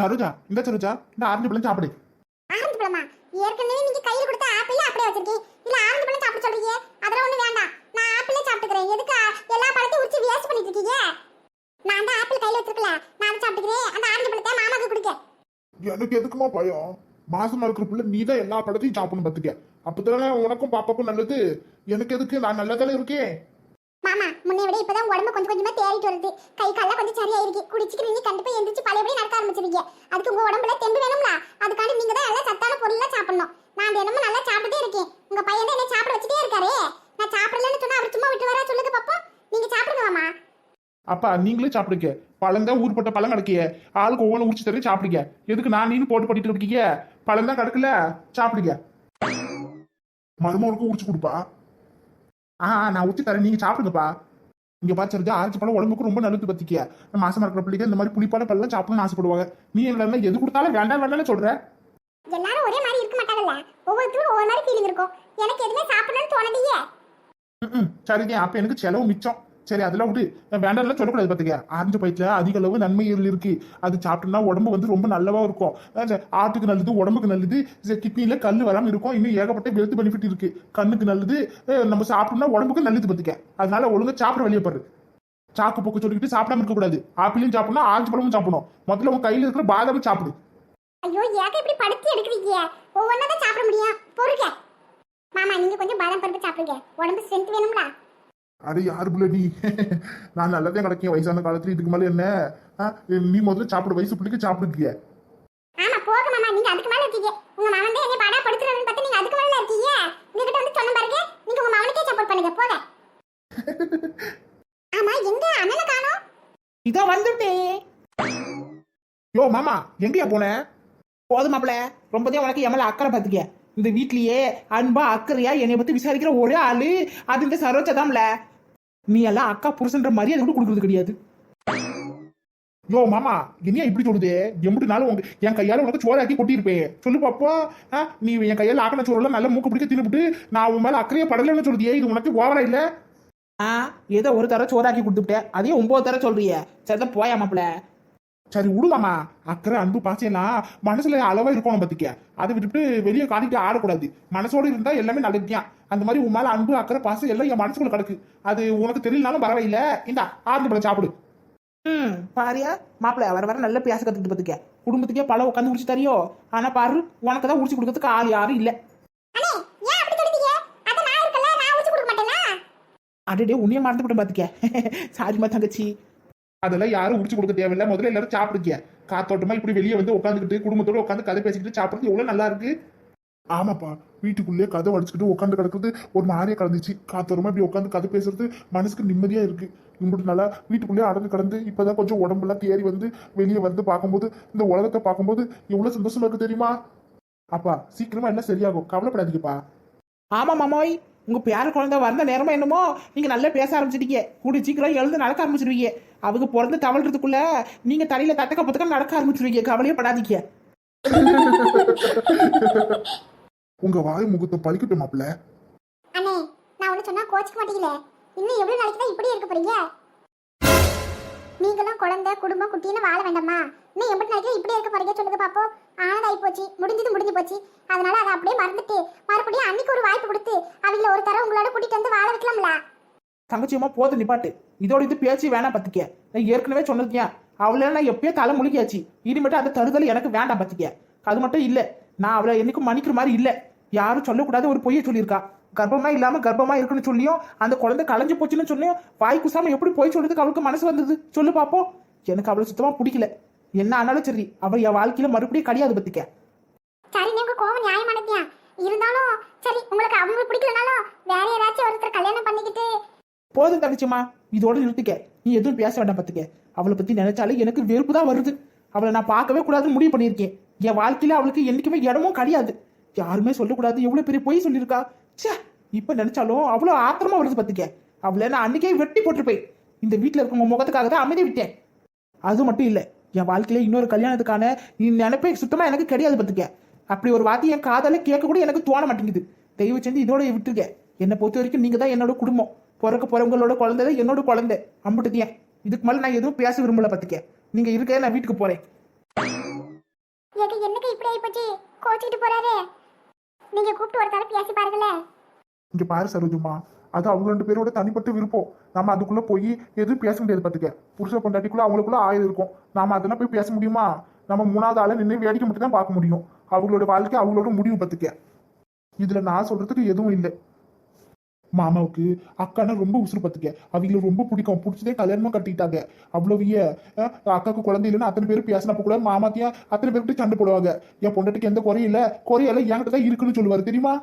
சரோஜா இந்த சரோஜா இந்த ஆரஞ்சு பழம் சாப்பிடு. ஆரஞ்சு பழமா? ஏற்கனவே நீங்க கையில கொடுத்த ஆப்பிள் அப்படியே வச்சிருக்கீங்க. இல்ல ஆரஞ்சு பழம் சாப்பிட சொல்றீங்க. அதெல்லாம் ஒண்ணு வேண்டாம். நான் ஆப்பிளே சாப்பிட்டுக்கிறேன். எதுக்கு எல்லா பழத்தையும் உரிச்சு வேஸ்ட் பண்ணிட்டு இருக்கீங்க? நான் அந்த ஆப்பிள் கையில வச்சிருக்கல. நான் அதை சாப்பிட்டுக்கிறேன். அந்த ஆரஞ்சு பழத்தை மாமாக்கு கொடுக்க. எனக்கு எதுக்குமா பயம்? மாசமா இருக்கிற பிள்ளை நீ தான் எல்லா பழத்தையும் சாப்பிடணும் பார்த்துக்க அப்பதானே உனக்கும் பாப்பாக்கும் நல்லது. எனக்கு எதுக்கு? நான் நல்லா தானே இருக்கேன். மாமா முன்னை விட இப்பதான் உடம்பு கொஞ்சம் கொஞ்சமா தேறிட்டு வருது. கை கால கொஞ்சம் சரியாயிருக்கு. குடிச்சிட்டு நீங்க கண்டிப்பா எந்திரிச்சு பழையபடி நடக்க ஆரம்பிச்சிருக்கீங்க அதுக்கு உங்க உடம்புல தெம்பு வேணும்ல? அதுக்காண்டி நீங்க தான் நல்லா சத்தான பொருள்லாம் சாப்பிடணும். நான் தினமும் நல்லா சாப்பிட்டுட்டே இருக்கேன். உங்க பையன் தான் என்ன சாப்பிட வச்சுட்டே இருக்காரு. நான் சாப்பிடலன்னு சொன்னா அவர் சும்மா விட்டு வரா சொல்லுங்க பாப்போம். நீங்க சாப்பிடுங்க மாமா. அப்பா நீங்களே சாப்பிடுங்க. பழம் தான் ஊர்பட்ட பழம் கிடைக்கிய ஆளுக்கு ஒவ்வொன்று உரிச்சு தரேன் சாப்பிடுங்க. எதுக்கு நான் நீனு போட்டு பண்ணிட்டு இருக்கீங்க? பழம் தான் கிடக்கல. சாப்பிடுங்க. மருமகளுக்கும் உரிச்சு கொடுப்பா. ஆ நான் ஊற்றி தரேன் நீங்க சாப்பிடுங்கப்பா. இங்க பாத்துறது ஆரஞ்சு பழம் உடம்புக்கு ரொம்ப நல்லது பத்திக்க மாசமா இருக்கிற பிள்ளைங்க இந்த மாதிரி புளிப்பான பழம் சாப்பிடணும்னு ஆசைப்படுவாங்க. நீ என்ன எது கொடுத்தாலும் வேண்டாம் வேண்டாம்னு சொல்ற? எல்லாரும் ஒரே மாதிரி இருக்க மாட்டாங்கல்ல? ஒவ்வொருத்தரும் ஒவ்வொரு மாதிரி ஃபீலிங் இருக்கும். எனக்கு எதுவுமே சாப்பிடணும்னு தோணலையே. ம் சரிங்க. அப்ப எனக்கு செலவு மிச்சம். சரி அதெல்லாம் விட்டு வேண்டாம்லாம் சொல்லக்கூடாது பார்த்துக்க ஆரஞ்சு பயிற்சியில் அதிக அளவு நன்மைகள் இருக்கு. அது சாப்பிட்டோம்னா உடம்பு வந்து ரொம்ப நல்லவா இருக்கும். ஆட்டுக்கு நல்லது உடம்புக்கு நல்லது கிட்னியில் கல் வராமல் இருக்கும். இன்னும் ஏகப்பட்ட ஹெல்த் பெனிஃபிட் இருக்கு. கண்ணுக்கு நல்லது நம்ம சாப்பிட்டோம்னா உடம்புக்கு நல்லது பார்த்துக்க அதனால ஒழுங்கா சாப்பிட வெளியே சாக்கு போக்கு சொல்லிக்கிட்டு சாப்பிடாம இருக்கக்கூடாது. ஆப்பிளையும் சாப்பிடணும் ஆரஞ்சு பழமும் சாப்பிடணும். முதல்ல உன் கையில் இருக்கிற பாதாமும் சாப்பிடு. ஐயோ ஏக்க இப்படி படுத்து எடுக்கிறீங்க? ஒவ்வொன்றா தான் சாப்பிட முடியும். பொறுக்க மாமா நீங்க கொஞ்சம் பாதாம் பருப்பு சாப்பிடுங்க. உடம்பு ஸ்ட்ரென்த் வேணும்ல. அட யாரு புள்ள நீ? நான் நல்லதே கிடைக்கும் வயசான காலத்துல. இதுக்கு மேல என்ன? நீ முதல்ல சாப்பிடு வயசு பிள்ளைக்கு சாப்பிடுக்கிய ஆமா போக மாமா நீங்க அதுக்கு மேல இருக்கீங்க. உங்க மாமன் தான் என்னை பாடா படுத்துறதுன்னு பார்த்து நீங்க அதுக்கு மேல இருக்கீங்க. உங்ககிட்ட வந்து சொன்ன பாருங்க நீங்க உங்க மாமனுக்கே சப்போர்ட் பண்ணுங்க போக ஆமா எங்க அண்ணனை காணோம்? இதோ வந்துட்டேன். யோ மாமா எங்கயா போன? போதும் மாப்பிள ரொம்பதே உனக்கு என் மேல அக்கறை பார்த்துக்க இந்த வீட்லயே அன்பா அக்கறையா என்னை பத்தி விசாரிக்கிற ஒரே ஆளு அது இந்த சரோஜா தான்ல. நீ எல்லாம் அக்கா புருஷன்ற மாதிரி அது கூட கொடுக்கறது கிடையாது. யோ மாமா என்னையா இப்படி சொல்லுது? எம்பிட்டு நாளும் உங்க என் கையால உனக்கு சோறாக்கி கொட்டியிருப்பேன். சொல்லு பாப்போ. ஆ, நீ என் கையால ஆக்கின சோறுல நல்ல மூக்கு பிடிக்க தின்னுபிட்டு நான் உன் மேல அக்கறையா படலன்னு சொல்லுதியே இது உனக்கு ஓவரா இல்ல? ஆ ஏதோ ஒரு தர சோறாக்கி கொடுத்துட்டேன் அதையும் ஒன்பது தர சொல்றிய. சரிதான் போயா மாப்பிள்ள. சரி விடு மாமா அக்கறை அன்பு பாசையெல்லாம் மனசுல அளவா இருக்கணும் பத்திக்க. அதை விட்டுட்டு வெளியே காட்டிட்டு ஆடக்கூடாது. மனசோட இருந்தா எல்லாமே நல்லதுதான். அந்த மாதிரி உன் மேல அன்பு அக்கறை பாசம் எல்லாம் என் மனசுக்குள்ள கிடக்கு. அது உனக்கு தெரியலனாலும் பரவாயில்ல. இந்தா ஆரஞ்சு பழம் சாப்பிடு. ம் பாரியா மாப்பிள வர வர நல்ல பேச கத்துக்கிட்டு பார்த்துக்க குடும்பத்துக்கே பழம் உட்காந்து குடிச்சு தரியோ? ஆனா பாரு உனக்கு தான் உடிச்சு கொடுக்கறதுக்கு ஆள் யாரும் இல்ல. அண்ணே ஏன் அப்படி சொல்லுதீங்க அத நான் இருக்கல நான் ஊசி கொடுக்க மாட்டேனா? அடடே உன்னைய மறந்து விட்டு பார்த்துக்க சாரிம்மா தங்கச்சி. அதெல்லாம் யாரும் உடிச்சு கொடுக்க தேவையில்ல. முதல்ல எல்லாரும் சாப்பிடுங்க. காத்தோட்டமா இப்படி வெளியே வந்து உட்காந்துக்கிட்டு குடும்பத்தோட உட்காந்து கதை பேசிக்கிட்டு சாப்பிடுறது எவ்வளவு நல்லா இருக்கு? ஆமாப்பா. வீட்டுக்குள்ளேயே கதை அடிச்சுக்கிட்டு உட்காந்து கிடக்குறது ஒரு மாதிரியே கிடந்துச்சு. காத்தோரமா இப்படி உட்காந்து கதை பேசுறது மனசுக்கு நிம்மதியா இருக்கு. இம்புட்டு நல்லா வீட்டுக்குள்ளேயே அடந்து கிடந்து இப்பதான் கொஞ்சம் உடம்பெல்லாம் தேறி வந்து வெளியே வந்து பார்க்கும்போது இந்த உலகத்தை பார்க்கும்போது எவ்வளவு சந்தோஷமா இருக்கு தெரியுமா? அப்பா சீக்கிரமா எல்லாம் சரியாகும். கவலைப்படாதீங்கப்பா. ஆமா மாமாய். உங்க பேர குழந்தை வந்த நேரமா என்னமோ நீங்க நல்லா பேச ஆரம்பிச்சிட்டீங்க. கூடி சீக்கிரம் எழுந்து நடக்க ஆரம்பிச்சிருவீங்க. அவங்க பிறந்து தவழ்றதுக்குள்ள நீங்க தலையில தட்டக்க பத்தக்க நடக்க ஆரம்பிச்சிருவீங்க. கவலையே படாதீங்க உங்க வாய் முகத்தை பழிக்கட்டும் மாப்பிள்ள. அண்ணே நான் ஒண்ணு சொன்னா கோச்சிக்க மாட்டீங்களே? இன்னும் எவ்வளவு நாளைக்கு தான் இப்படி இருக்க போறீங்க? நீங்களும் குழந்தை குடும்பம் குட்டின்னு வாழ வேண்டாமா இன்னும் எண்பத்தி நாளைக்கு இப்படி இருக்க போறீங்க சொல்லுங்க பாப்போம். ஆனதாகி போச்சு. அதனால அதை அப்படியே மறந்துட்டு மறுபடியும் அன்னைக்கு ஒரு வாய்ப்பு கொடுத்து அவங்கள ஒரு தரம் உங்களோட கூட்டிட்டு வந்து வாழ வைக்கலாம்ல? தங்கச்சியம்மா போதும் நிப்பாட்டு. இதோட இது பேச்சு வேணாம் பத்திக்க. நான் ஏற்கனவே சொன்னதுக்கியா? அவளை நான் எப்பயோ தலை முழுக்கியாச்சு இனிமேட்டு அந்த தருதல் எனக்கு வேண்டாம் பத்திக்க. அது மட்டும் இல்லை. நான் அவளை என்னைக்கும் மன்னிக்கிற மாதிரி இல்ல. யாரும் சொல்லக்கூடாத ஒரு பொய்யை சொல்லியிருக்கா. கர்ப்பமா இல்லாம கர்ப்பமா இருக்குன்னு சொல்லியும் அந்த குழந்தை களைஞ்சு போச்சுன்னு சொல்லியும் வாய் குசாம எப்படி போய் சொல்றதுக்கு அவளுக்கு மனசு வந்தது? சொல்லு பாப்போம். எனக்கு அவளை சுத்தமா பிடிக்கல. என்ன ஆனாலும் சரி அவள் என் வாழ்க்கையில மறுபடியும் கிடையாது பத்திக்க. சரி நீங்க கோவம் நியாயமானதியா இருந்தாலும் சரி உங்களுக்கு அவங்க பிடிக்கலனாலும் வேற யாராச்சும் ஒருத்தர் கல்யாணம் பண்ணிக்கிட்டு போதும் தங்கச்சிம்மா இதோட நிறுத்திக்க. நீ எதுவும் பேச வேண்டாம் பார்த்துக்க அவளை பத்தி நினைச்சாலே எனக்கு வெறுப்பு தான் வருது. அவளை நான் பார்க்கவே கூடாதுன்னு முடிவு பண்ணியிருக்கேன். என் வாழ்க்கையில அவளுக்கு என்னைக்குமே இடமும் கிடையாது. யாருமே சொல்லக்கூடாது எவ்வளவு பெரிய பொய் சொல்லியிருக்கா? ச்சே இப்ப நினைச்சாலும் அவ்வளோ ஆத்திரமா வருது பத்துக்க. அவளை நான் அன்னைக்கே வெட்டி போட்டிருப்பேன். இந்த வீட்டில் இருக்கவங்க முகத்துக்காக தான் அமைதி விட்டேன். அது மட்டும் இல்லை என் வாழ்க்கையில இன்னொரு கல்யாணத்துக்கான நீ நினைப்பே சுத்தமா எனக்கு கிடையாது பத்துக்க. அப்படி ஒரு வார்த்தை என் காதால கேட்க கூட எனக்கு தோண மாட்டேங்குது. தயவு செஞ்சு இதோட விட்டுருக்க என்னை பொறுத்த வரைக்கும் நீங்க தான் என்னோட குடும்பம். பிறக்க போறவங்களோட குழந்தை தான் என்னோட குழந்தை. அம்புட்டுதியன் இதுக்கு மேல நான் எதுவும் பேச விரும்பல பார்த்துக்க நீங்க இருக்க நான் வீட்டுக்கு போறேன். போச்சு? கோச்சிக்கிட்டு போறாரு. நீங்க கூப்பிட்டு ஒரு தடவை பேசி பாருங்களேன் இங்க பாரு சரோஜம்மா. அது அவங்க ரெண்டு பேரோட தனிப்பட்ட விருப்பம். நம்ம அதுக்குள்ள போய் எதுவும் பேச முடியாது பாத்துக்க. புருஷ பொண்டாட்டிக்குள்ள அவங்களுக்குள்ள ஆயிரம் இருக்கும். நாம அதெல்லாம் போய் பேச முடியுமா? நம்ம மூணாவது ஆளை நின்று வேடிக்கை மட்டும் தான் பார்க்க முடியும். அவங்களோட வாழ்க்கை அவங்களோட முடிவு பத்துக்க இதுல நான் சொல்றதுக்கு எதுவும் இல்லை. மாமாவுக்கு அக்கானா ரொம்ப உசுறு பார்த்துக்க. அவங்கள ரொம்ப பிடிக்கும். பிடிச்சதே கல்யாணமும் கட்டிட்டாங்க. அவ்வளவு அக்காவுக்கு குழந்தை இல்லைன்னு அத்தனை பேர் பேசினப்ப கூட மாமாத்தியா அத்தனை பேர்கிட்ட சண்டை போடுவாங்க. என் பொண்டாட்டிக்கு எந்த குறையும் இல்லை. குறையெல்லாம் என்கிட்ட தான் இருக்குன்னு சொல்லுவாரு. தெரியுமா?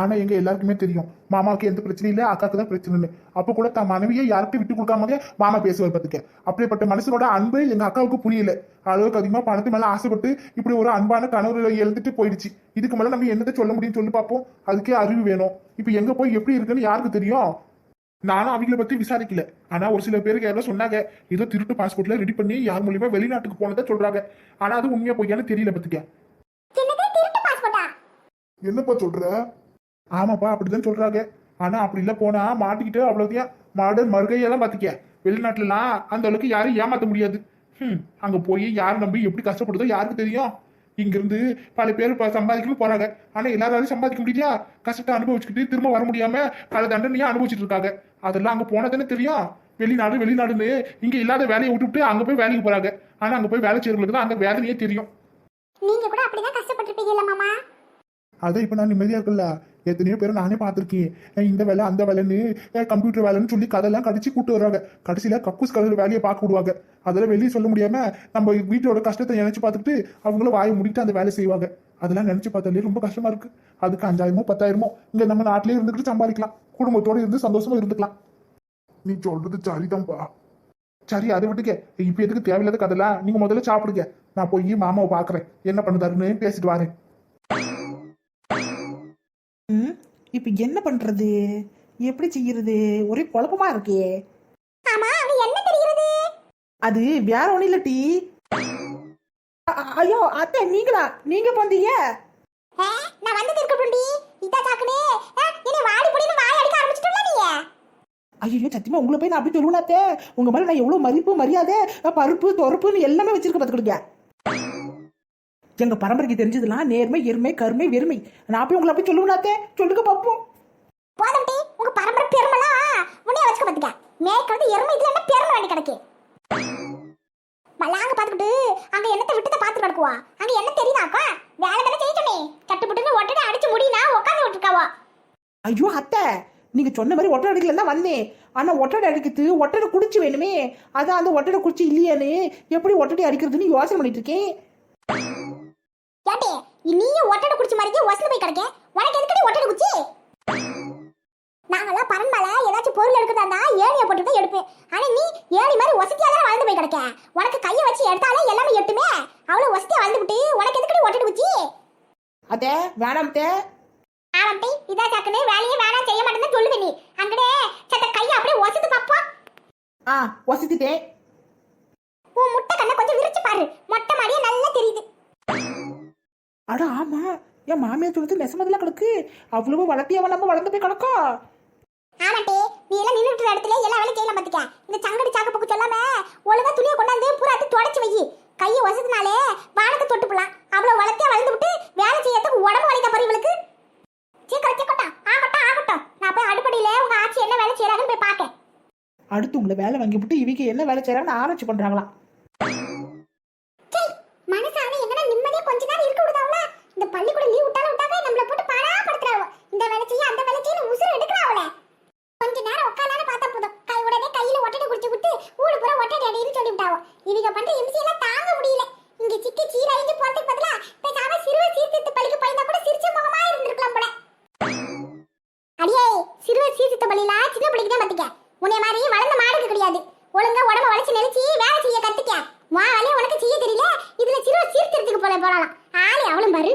ஆனா எங்க எல்லாருக்குமே தெரியும். மாமாவுக்கு எந்த பிரச்சனையும் இல்லை அக்காவுக்கு தான் பிரச்சனைன்னு அப்ப கூட தன் மனைவியை யாருக்கும் விட்டு கொடுக்காம மாமா பேசுவார் பார்த்துக்க அப்படிப்பட்ட மனுஷனோட அன்பு எங்க அக்காவுக்கு புரியல. அளவுக்கு அதிகமா பணத்து மேல ஆசைப்பட்டு இப்படி ஒரு அன்பான கணவர்களை எழுந்துட்டு போயிடுச்சு. இதுக்கு மேல நம்ம என்னத்தை சொல்ல முடியும்னு சொல்லி பார்ப்போம். அதுக்கே அறிவு வேணும். இப்ப எங்க போய் எப்படி இருக்குன்னு யாருக்கு தெரியும்? நானும் அவங்கள பத்தி விசாரிக்கல. ஆனா ஒரு சில பேருக்கு யாரோ சொன்னாங்க ஏதோ திருட்டு பாஸ்போர்ட்ல ரெடி பண்ணி யார் மூலியமா வெளிநாட்டுக்கு போனதா சொல்றாங்க. ஆனா அது உண்மையா பொய்யான்னு தெரியல பத்துக்க. என்னப்பா சொல்ற? ஆமாப்பா அப்படிதான் சொல்றாங்க. ஆனா அப்படி இல்ல போனா மாட்டிக்கிட்டு அவ்வளவுதான் மாடு மறுகையெல்லாம் பாத்துக்க வெளிநாட்டுலலாம் அந்த அளவுக்கு யாரையும் ஏமாத்த முடியாது. ஹம், அங்க போய் யார் நம்பி எப்படி கஷ்டப்படுதோ யாருக்கு தெரியும்? இங்க இருந்து பல பேர் சம்பாதிக்கணும் போறாங்க. ஆனா எல்லாராலும் சம்பாதிக்க முடியலையா? கஷ்டத்தை அனுபவிச்சுக்கிட்டு திரும்ப வர முடியாம பல தண்டனையா அனுபவிச்சுட்டு இருக்காங்க. அதெல்லாம் அங்க போனதானே தெரியும். வெளிநாடு வெளிநாடுன்னு இங்க இல்லாத வேலையை விட்டுவிட்டு அங்க போய் வேலைக்கு போறாங்க. ஆனா அங்க போய் வேலை செய்யறவங்களுக்கு தான் அந்த வேதனையே தெரியும். நீங்க கூட அப்படிதான் கஷ்டப்பட்டிருப்பீங்கல்ல மாமா? அதை இப்போ நான் நிம்மதியா இருக்குல்ல எத்தனையோ பேர் நானே பார்த்துருக்கேன். இந்த வேலை அந்த வேலைன்னு கம்ப்யூட்டர் வேலைன்னு சொல்லி கதெல்லாம் கடிச்சு கூட்டு வருவாங்க. கடைசியில் கக்கூஸ் கலர் வேலையை பார்க்க விடுவாங்க. அதெல்லாம் வெளியே சொல்ல முடியாம நம்ம வீட்டோட கஷ்டத்தை நினைச்சு பார்த்துட்டு அவங்களும் வாயை முடிட்டு அந்த வேலை செய்வாங்க. அதெல்லாம் நினைச்சு பார்த்தாலே ரொம்ப கஷ்டமா இருக்கு. அதுக்கு அஞ்சாயிரமோ பத்தாயிரமோ இங்க நம்ம நாட்டிலேயே இருந்துக்கிட்டு சம்பாதிக்கலாம். குடும்பத்தோட இருந்து சந்தோஷமா இருந்துக்கலாம். நீ சொல்றது சரிதான்ப்பா சரி அதை விட்டுக்க. இப்ப எதுக்கு தேவையில்லாத கதெல்லாம் நீங்க முதல்ல சாப்பிடுங்க. நான் போய் மாமாவை பாக்குறேன் என்ன பண்ணுதாருன்னு பேசிட்டு வரேன். இப்போ என்ன பண்றது? எப்படி செய்யறது? ஒரே குழப்பமா இருக்கே. ஆமா அங்க என்ன தெரிகிறது? அது வேற ஒன்றும் இல்லை டீ. ஐயோ அத்தை நீங்களா? நீங்க வந்தீங்க. நான் வந்து திருக்கட்டுண்டி இதா சாக்குனே. இனி வாடி புடின்னு வாய் அடிக்க ஆரம்பிச்சிட்டல நீங்க? ஐயோ சத்தியமா உங்களை போய் நான் அப்படி சொல்லுவேன் அத்தை. உங்க மேல நான் எவ்வளவு மதிப்பு மரியாதை பருப்பு தொறுப்புன்னு எல்லாமே வச்சிருக்க பார்த்துக்கிடுங்க. எங்க பரம்பரைக்கு தெரிஞ்சதெல்லாம் நேர்மை எருமை கருமை வெறுமை. நான் போய் உங்களை அப்படி சொல்லுவேன் அத்தை. சொல்லுங்க பார்ப்போம் போதும் டி உங்க பரம்பரை பெருமெல்லாம் உன்னைய வச்சுக்க பாத்துக்க. மேற்கொண்டு எருமை இதுல என்ன பெருமை வேண்டி கிடக்கு? மல்லாங்க பாத்துக்கிட்டு அங்க என்னத்தை விட்டுத பாத்து கிடக்குவா அங்க என்ன தெரியுதாக்கா வேலை தானே செய்யட்டமே. கட்டுப்பட்டுன்னு ஒட்டடை அடிச்சு முடினா உட்காந்து விட்டுருக்காவா? ஐயோ அத்தை. நீங்க சொன்ன மாதிரி ஒட்டடை அடிக்கல தான் வந்தேன். ஆனா ஒட்டடை அடிக்கிறது ஒட்டடை குடிச்சு வேணுமே. அதான் அந்த ஒட்டடை குடிச்சு இல்லையானு எப்படி ஒட்டடை அடிக்கிறதுன்னு யோசனை பண்ணிட்டு இருக்கேன். மாதிரியே ஒசந்து போய் கிடக்க உனக்கு எதுக்கடி ஒட்டடை குச்சி? நாங்கெல்லாம் பரண்மல ஏதாச்சும் பொருள் எடுக்கிறதா இருந்தா ஏணியை போட்டு தான் எடுப்பேன். ஆனா நீ ஏணி மாதிரி வசதியா தான் வளர்ந்து போய் கிடக்க? உனக்கு கையை வச்சு எடுத்தாலே எல்லாமே எட்டுமே. அவ்வளவு வசதியா வளர்ந்துவிட்டு உனக்கு எதுக்கடி ஒட்டடை குச்சி? அத்தை வேணாம் அத்தை. ஆரம்பி இதா சாக்குன்னு வேலையே வேணாம் செய்ய மாட்டேன்னு சொல்லுவே நீ. அங்கடே சத்த கையை அப்படியே ஒசந்து பாப்போம் ஆ வசதிட்டேன் உன் முட்டை கண்ணை கொஞ்சம் விரிச்சு பாரு. மொட்டை மாடியே நல்லா தெரியுது. அட ஆமா. என் மாமியார் சொல்றது நெசமதில் கிடக்கு அவ்வளவு வளர்த்தியவன் நம்ம வளர்ந்து போய் கிடக்கும் ஆமாட்டே நீ எல்லாம் நின்னுட்டு இடத்துல எல்லா வேலையும் செய்யலாம் பாத்துக்க இந்த சங்கடி சாக்கு பக்கம் சொல்லாம ஒழுங்கா துணியை கொண்டாந்து பூராத்து தொடச்சு வை. கையை வசதினாலே வானத்தை தொட்டு போலாம் அவ்வளவு வளர்த்தியா வளர்ந்து விட்டு வேலை செய்யறதுக்கு உடம்பு வலிக்க போற இவளுக்கு? சீக்கிரம் சீக்கிரம் ஆகட்டும் ஆகட்டும். நான் போய் அடுப்படியில உங்க ஆச்சி என்ன வேலை செய்யறாங்கன்னு போய் பார்க்கேன். அடுத்து உங்களை வேலை வாங்கி விட்டு இவங்க என்ன வேலை செய்யறாங்கன்னு ஆராய்ச்சி பண்றாங்களாம் சரி மனசான எங்கன்னா நிம்மதியா கொஞ்ச நேரம் இருக்க விடுதாவுல இந்த பள்ளிக்கூடம் லீவ் விட்டாலும் விட்டாவே நம்மள போட்டு பாடா படுத்துறாவ இந்த வேலை செய்ய அந்த வேலை செய்ய உசுறு எடுக்கிறாவல கொஞ்ச நேரம் உட்காந்தாலும் பார்த்தா போதும் கை உடனே கையில ஒட்டடை குடிச்சு விட்டு ஊடு பூரா ஒட்டடை அடின்னு சொல்லி விட்டாவோ இவங்க பண்ற இம்சையெல்லாம் தாங்க முடியல இங்க சிக்கி சீரழிஞ்சு போறதுக்கு பதிலா பேசாம சிறுவ சீர்திருத்த பள்ளிக்கு போயிருந்தா கூட சிரிச்ச முகமா இருந்திருக்கலாம் போல அடியே சிறுவ சீர்திருத்த பள்ளியில சின்ன பிள்ளைக்கு தான் பாத்துக்க உன்னை மாதிரி வளர்ந்த மாடுக்கு கிடையாது ஒழுங்கா உடம்ப வளைச்சு நெளிச்சு வேலை செய்ய கத்துக்க வா வேலையை உனக்கு செய்ய தெரியல இதுல சிறுவ சீர்திருத்துக்கு போல போலாம் ஆளே அவளும் பாரு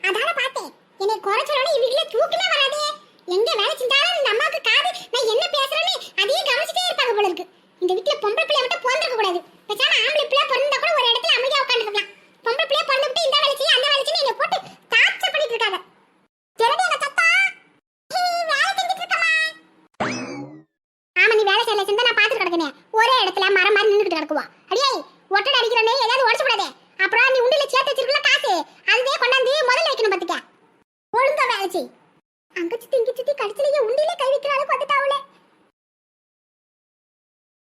அதான பார்த்தேன் என்னை குறை சொல்லணும் இவங்களே தூக்கமே வராதே. எங்க வேலை செஞ்சாலும் இந்த அம்மாவுக்கு காது நான் என்ன பேசுறேன்னு அதையே கவனிச்சுட்டே இருப்பாங்க போல இருக்கு. இந்த வீட்டுல பொம்பளை பிள்ளை மட்டும் பிறந்திருக்க கூடாது. பேசாம ஆம்பளை பிள்ளை பிறந்தா கூட ஒரு இடத்துல அமைதியா உட்காந்துருக்கலாம் பொம்பளை பிள்ளை பிறந்துட்டு இந்த வேலை செய்ய அந்த வேலை செய்ய என்னை போட்டு டார்ச்சர் பண்ணிட்டு இருக்காங்க தெரிஞ்சு சத்தா? வேலை செஞ்சுட்டு இருக்கமா ஆமா நீ வேலை செய்யல செஞ்சா நான் பாத்துட்டு கிடக்கனே. ஒரே இடத்துல மரம் மாதிரி நின்றுட்டு கிடக்குவா. அடியே ஒட்டடை அடிக்கிறனே ஏதாவது உடச்சு கூடாதே அப்புறம் நீ உண்டில சேர்த்து கொண்டாந்து முதல்ல வைக்கணும் பாத்துக்க.